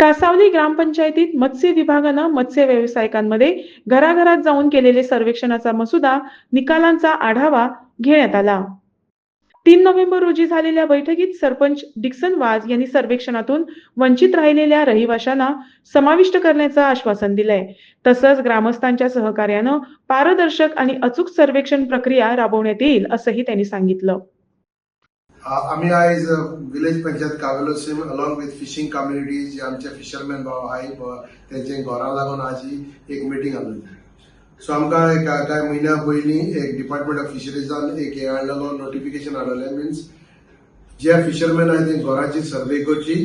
कासावली ग्रामपंचायतीत मत्स्य विभागानं मत्स्य व्यावसायिकांमध्ये घराघरात जाऊन केलेले सर्वेक्षणाचा मसुदा निकालांचा आढावा घेण्यात आला. तीन नोव्हेंबर रोजी झालेल्या बैठकीत सरपंच डिक्सन वाज यांनी सर्वेक्षणातून वंचित राहिलेल्या रहिवाशांना समाविष्ट करण्याचं आश्वासन दिलंय. तसंच ग्रामस्थांच्या सहकार्यानं पारदर्शक आणि अचूक सर्वेक्षण प्रक्रिया राबवण्यात येईल असंही त्यांनी सांगितलं. आम्ही आयज village panchayat Cavelossim along with fishing community जे आमचे फिशरमॅन भाव आहाय त्यांचे तेंचे घरा लागून आजी एक मिटींग आसली सो आमकां एक कांय म्हयन्या पयलीं एक डिपार्टमेंट ऑफ फिशरीजान एक हे हाडलेलो नोटिफिकेशन हाडलेलें मिन्स जे फिशरमॅन आहाय ते घराची सर्वे करची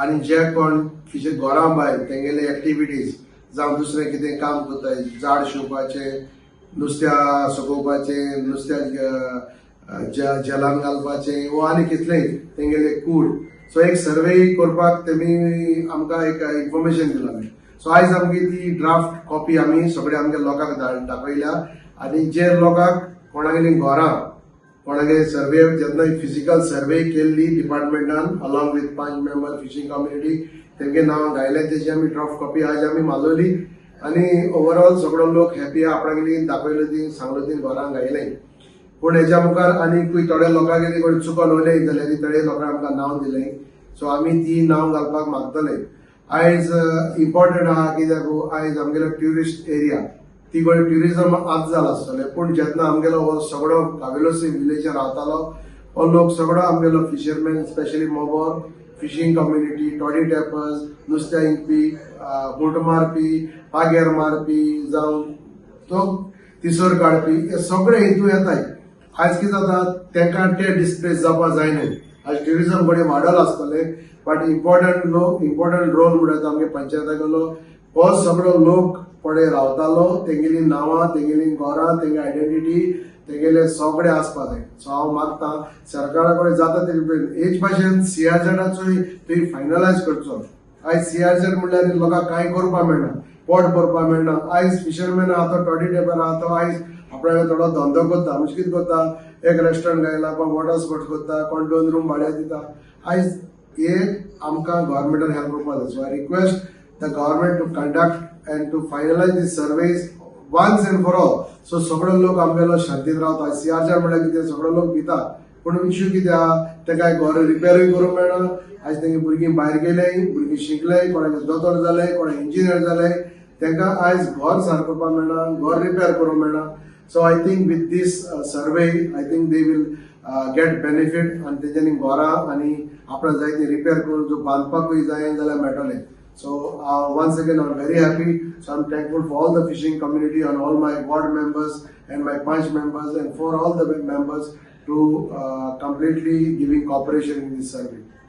आनी जे कोण फिशर घरा भायर तेंगेले एक्टिविटीज जावं दुसरें कितें काम करताय झाड शिंवपाचें नुस्त्या सुकोवपाचें नुस्त्याक ज- जलान घालपाचें वो आनी कितलेंय तेंगेले कूड. सो एक सर्वे करपाक तेमी आमकां एक इन्फॉर्मेशन दिलां. सो आयज आमगे ती ड्राफ्ट कॉपी आमी सगळे आमगे लोकांक दाखयल्या. आनी जे लोकांक कोणागेली घरां कोणागे सर्वे जेन्ना फिजिकल सर्वे केल्ली डिपार्टमेंटान अलॉंग विथ पांच मेंबर फिशींग कम्युनिटी तेंगे नांव घायले तेजी आमी ड्राफ्ट कॉपी आज आमी मागवली आनी ओवरऑल सगळो लोक हॅपी आपणागेली दाखयलो ती सांगलो ती घरांक घायलें पूण हेच्या मुखार आनीकूय थोड्या लोकांगेली कोण चुकोन उलयत जाल्यार ती थोडे लोकांक आमकां नांव दिलें. सो आमी ती नांव घालपाक मागतले. आयज इम्पॉर्टंट uh, आहा कित्याक हो? आयज आमगेलो ट्युरिस्ट एरिया ती गोंय ट्युरिजम आज जाला आसतलें. पूण जेन्ना आमगेलो हो सगळो कावेलोसी विलेजर रावतालो हो लोक सगळो आमगेलो fisherman specially Mobor fishing community toddy tappers नुस्त्या इंकपी बोट मारपी पागेर मारपी जावं तो तिसोर काडपी हे सगळे हितू येताय आज कितें जाता तेंकां ते डिस्प्लेस जावपा जायना आज ट्युरिजम बरें वाडल आसतले बट इम्पॉर्टंट लोक इम्पॉर्टंट रोल म्हणटा आमगे पंचायतागेलो हो सगळो लोक पडे रावतालो तेंगेली नांवां तेंगेली घरां तेंगे आयडेंटिटी तेगेले सगळे आसपा जाय सो हांव मागता सरकारा कडेन जाता तरी हेच भाशेन सीआरझेडाचोय तुवें फायनलायज करचो आयज सीआरझेड म्हणल्यार लोकांक कांय करपा मेळना पोट भरपा मेळना आयज फिशरमॅन आहा तो टॉडी टेपर आहा तो आयज आपणाक थोडो धंदो करता म्हणजे कितें करता एक रेस्टॉरंट घायला कोण वॉटर स्पोर्ट करता कोण दोन रूम भाड्या दिता. आयज हे आमकां गव्हर्मेंटान हेल्प करपा जाय so I request the government to conduct and to finalise these surveys once and for all so सगळो लोक आमगेलो शांतीत रावता सीआरच्या म्हणल्यार कितें सगळो लोक भिता पूण इश्यू कितें आहा तेका घर रिपेरूय करूंक मेळना आयज तेंगे भुरगीं भायर गेलें भुरगीं शिकलें कोणाचें दोतोर जाले कोणा इंजिनियर जालें तांकां आयज घर सारको करपाक मेळना घर रिपेर करूंक मेळना So I think with this survey I think they will get benefit आनी तेच्यांनी घरां आनी आपणाक जाय ती रिपेर करून जो बांदपाकूय जाय जाल्यार मेळटलें So uh, once again, I'm very happy. So I'm thankful for all the fishing community and all my ward members and my punch members and for all the members to uh, completely giving cooperation in this survey.